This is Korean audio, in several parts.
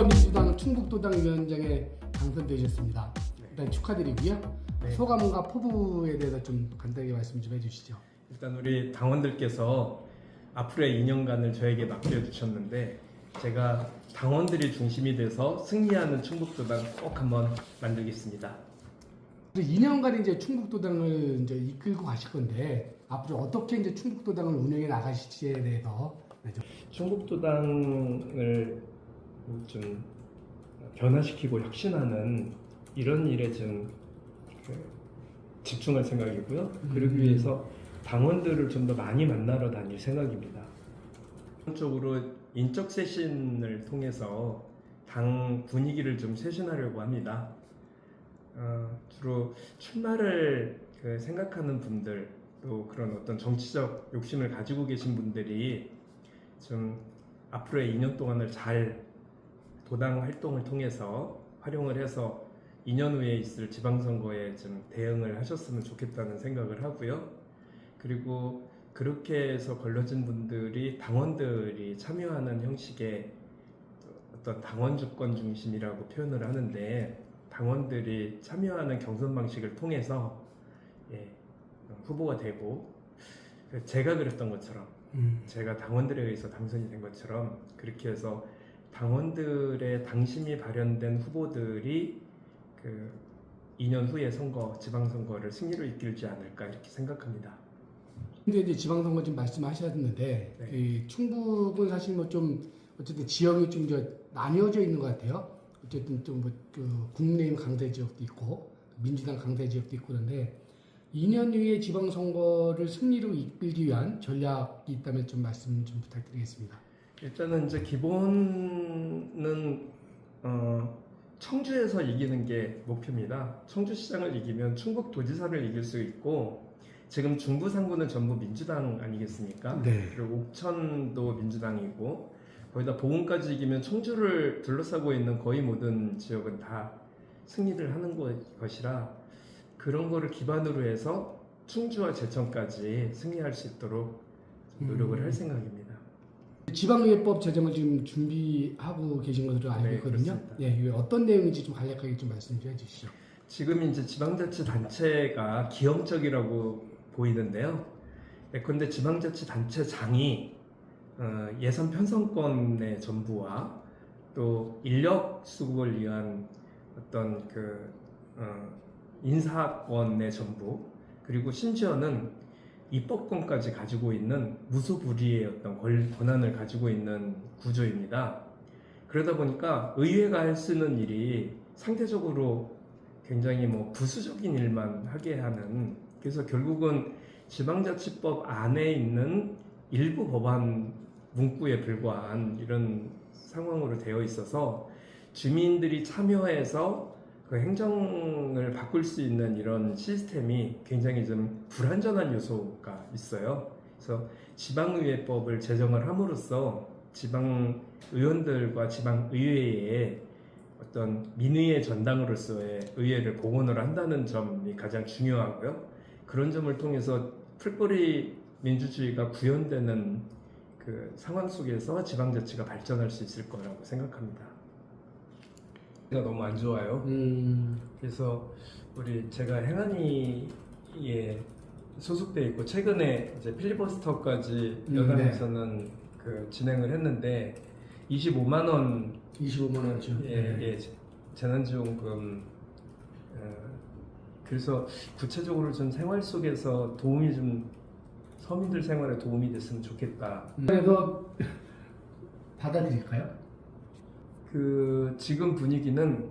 민주당 충북도당 위원장에 당선되셨습니다. 일단 축하드리고요. 네. 소감과 포부에 대해서 좀 간단하게 말씀 좀 해주시죠. 일단 우리 당원들께서 앞으로의 2년간을 저에게 맡겨주셨는데 제가 당원들이 중심이 돼서 승리하는 충북도당 꼭 한번 만들겠습니다. 2년간 이제 충북도당을 이제 이끌고 가실 건데 앞으로 어떻게 이제 충북도당을 운영해 나가실지에 대해서 네, 좀 충북도당을 좀 변화시키고 혁신하는 이런 일에 좀 그, 집중할 생각이고요. 그러기 음. 위해서 당원들을 좀 더 많이 만나러 다닐 생각입니다. 기본적으로 인적 쇄신을 통해서 당 분위기를 좀 쇄신하려고 합니다. 어, 주로 출마를 그 생각하는 분들 또 그런 어떤 정치적 욕심을 가지고 계신 분들이 좀 앞으로의 2년 동안을 잘 도당 활동을 통해서 활용을 해서 2년 후에 있을 지방선거에 좀 대응을 하셨으면 좋겠다는 생각을 하고요. 그리고 그렇게 해서 걸러진 분들이 당원들이 참여하는 형식의 어떤 당원 주권 중심이라고 표현을 하는데 당원들이 참여하는 경선 방식을 통해서 예, 후보가 되고 제가 그랬던 것처럼 음, 제가 당원들에 의해서 당선이 된 것처럼 그렇게 해서 당원들의 당심이 발현된 후보들이 그 2년 후에 선거 지방선거를 승리로 이끌지 않을까 이렇게 생각합니다. 근데 이제 지방선거 좀 말씀하셨는데 네. 이 충북은 사실 뭐 좀 어쨌든 지역이 좀 저 나뉘어져 있는 것 같아요. 어쨌든 좀 뭐그 국민의힘 강세 지역도 있고 민주당 강세 지역도 있고 그런데 2년 후에 지방선거를 승리로 이끌기 위한 전략이 있다면 좀 말씀 좀 부탁드리겠습니다. 일단은 이제 기본은 어, 청주에서 이기는 게 목표입니다. 청주 시장을 이기면 충북 도지사를 이길 수 있고 지금 중부 상구는 전부 민주당 아니겠습니까? 네. 그리고 옥천도 민주당이고 거기다 보은까지 이기면 청주를 둘러싸고 있는 거의 모든 지역은 다 승리를 하는 것- 것이라 그런 거를 기반으로 해서 충주와 제천까지 승리할 수 있도록 노력을 음. 할 생각입니다. 지방의회법 제정을 지금 준비하고 계신 것으로 알고 네, 있거든요. 그렇습니다. 예, 이게 어떤 내용인지 좀 간략하게 좀 말씀 좀 해주시죠. 지금 이제 지방자치단체가 기형적이라고 보이는데요. 예컨대 지방자치단체장이 어, 예산 편성권의 전부와 또 인력 수급을 위한 어떤 그 어, 인사권의 전부 그리고 심지어는 입법권까지 가지고 있는 무소불위의 어떤 권- 권한을 가지고 있는 구조입니다. 그러다 보니까 의회가 할 수 있는 일이 상대적으로 굉장히 뭐 부수적인 일만 하게 하는 그래서 결국은 지방자치법 안에 있는 일부 법안 문구에 불과한 이런 상황으로 되어 있어서 주민들이 참여해서 그 행정을 바꿀 수 있는 이런 시스템이 굉장히 좀 불완전한 요소가 있어요. 그래서 지방의회법을 제정을 함으로써 지방 의원들과 지방 의회에 어떤 민의의 전당으로서의 의회를 복원을 한다는 점이 가장 중요하고요. 그런 점을 통해서 풀뿌리 민주주의가 구현되는 그 상황 속에서 지방자치가 발전할 수 있을 거라고 생각합니다. 가 너무 안 좋아요. 음, 그래서 우리 제가 행안위에 소속돼 있고 최근에 이제 필리버스터까지 음, 여당에서는 그 진행을 했는데 25만 원 25만 원이죠. 예, 예, 재난지원금 어, 그래서 구체적으로 좀 생활 속에서 도움이 좀 서민들 생활에 도움이 됐으면 좋겠다. 음. 그래서 받아들일까요? 그 지금 분위기는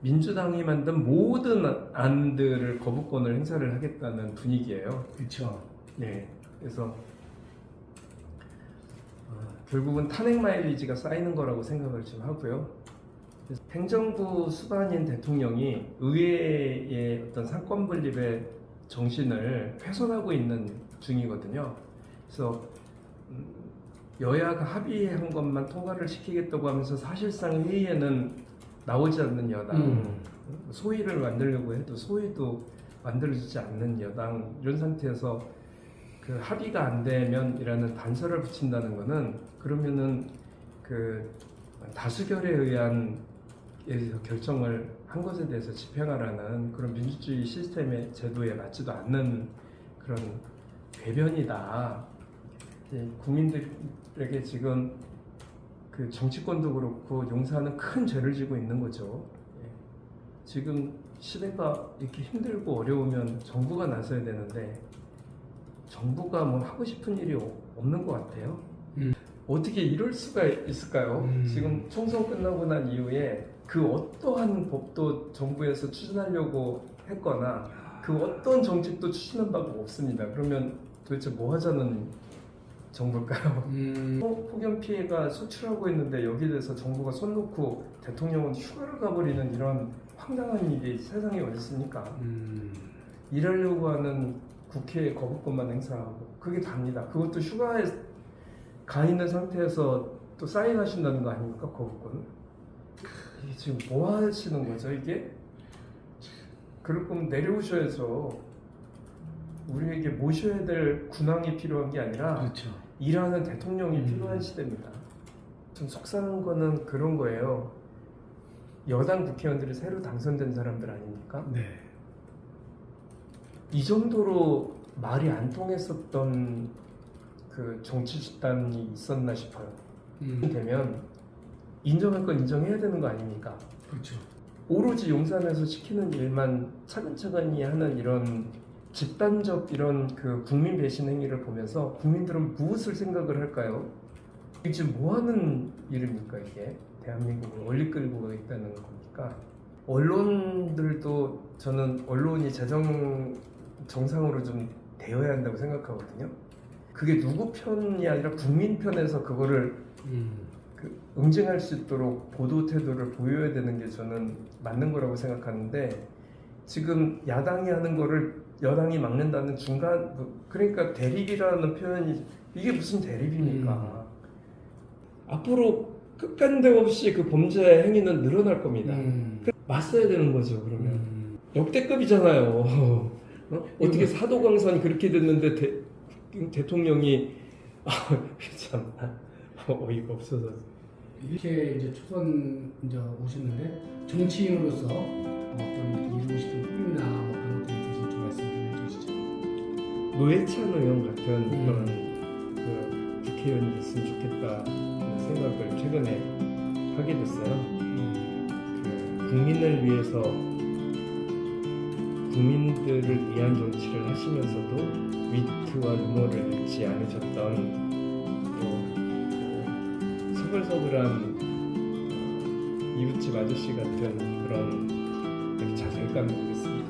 민주당이 만든 모든 안들을 거부권을 행사를 하겠다는 분위기예요. 그렇죠. 네, 그래서 어, 결국은 탄핵 마일리지가 쌓이는 거라고 생각을 좀 하고요. 행정부 수반인 대통령이 의회의 어떤 상권 분립의 정신을 훼손하고 있는 중이거든요. 그래서 음, 여야가 합의한 것만 통과를 시키겠다고 하면서 사실상 회의에는 나오지 않는 여당, 음. 소위를 만들려고 해도 소위도 만들어지지 않는 여당 이런 상태에서 그 합의가 안 되면이라는 단서를 붙인다는 거는 그러면은 그 다수결에 의한 결정을 한 것에 대해서 집행하라는 그런 민주주의 시스템의 제도에 맞지도 않는 그런 궤변이다. 국민들 에게 지금 그 정치권도 그렇고 용사는 큰 죄를 지고 있는 거죠. 예. 지금 시대가 이렇게 힘들고 어려우면 정부가 나서야 되는데 정부가 뭐 하고 싶은 일이 어- 없는 것 같아요. 음. 어떻게 이럴 수가 있을까요? 음. 지금 총선 끝나고 난 이후에 그 어떠한 법도 정부에서 추진하려고 했거나 그 어떤 정책도 추진한 바가 없습니다. 그러면 도대체 뭐 하자는 정부일까요? 음, 어, 폭염 피해가 속출하고 있는데 여기에 대해서 정부가 손 놓고 대통령은 휴가를 가버리는 이런 황당한 일이 세상에 어디 있습니까? 음, 일하려고 하는 국회의 거부권만 행사하고 그게 답니다. 그것도 휴가에 가 있는 상태에서 또 사인하신다는 거 아닙니까 거부권? 이게 지금 뭐 하시는 거죠 이게? 그럴 거면 내려오셔야죠. 우리에게 모셔야 될 군왕이 필요한 게 아니라 그렇죠. 일하는 대통령이 음. 필요한 시대입니다. 좀 속상한 거는 그런 거예요. 여당 국회의원들이 새로 당선된 사람들 아닙니까? 네. 이 정도로 말이 안 통했었던 그 정치 집단이 있었나 싶어요. 음, 되면 인정할 건 인정해야 되는 거 아닙니까? 그렇죠. 오로지 용산에서 시키는 일만 차근차근히 하는 이런 집단적 이런 그 국민 배신 행위를 보면서 국민들은 무엇을 생각을 할까요? 이게 지금 뭐 하는 일입니까 이게 대한민국을 원리 끌고 가겠다는 겁니까? 언론들도 저는 언론이 재정 정상으로 좀 되어야 한다고 생각하거든요. 그게 누구 편이 아니라 국민 편에서 그거를 음, 그 응징할 수 있도록 보도 태도를 보여야 되는 게 저는 맞는 거라고 생각하는데 지금 야당이 하는 거를 여당이 막는다는 중간 뭐, 그러니까 대립이라는 표현이 이게 무슨 대립입니까? 앞으로 끝간데 없이 그 범죄 행위는 늘어날 겁니다. 음, 맞서야 되는 거죠 그러면 음, 역대급이잖아요. 어? 어떻게 사도광선이 그렇게 됐는데 대, 대통령이 아, 참 어이가 없어서 이렇게 이제 초선 이제 오셨는데 정치인으로서 어떤 이루고 싶은 노회찬 의원 같은 음. 그런 그 국회의원이 됐으면 좋겠다 생각을 최근에 하게 됐어요. 음, 그 국민을 위해서 국민들을 위한 정치를 하시면서도 위트와 유머를 잃지 않으셨던 또 서글서글한 이웃집 아저씨 같은 그런 이렇게 자존감 모르겠습니다.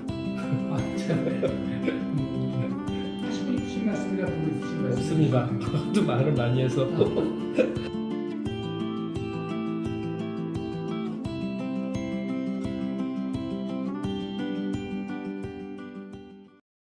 없습니다. 하도 말을 많이 해서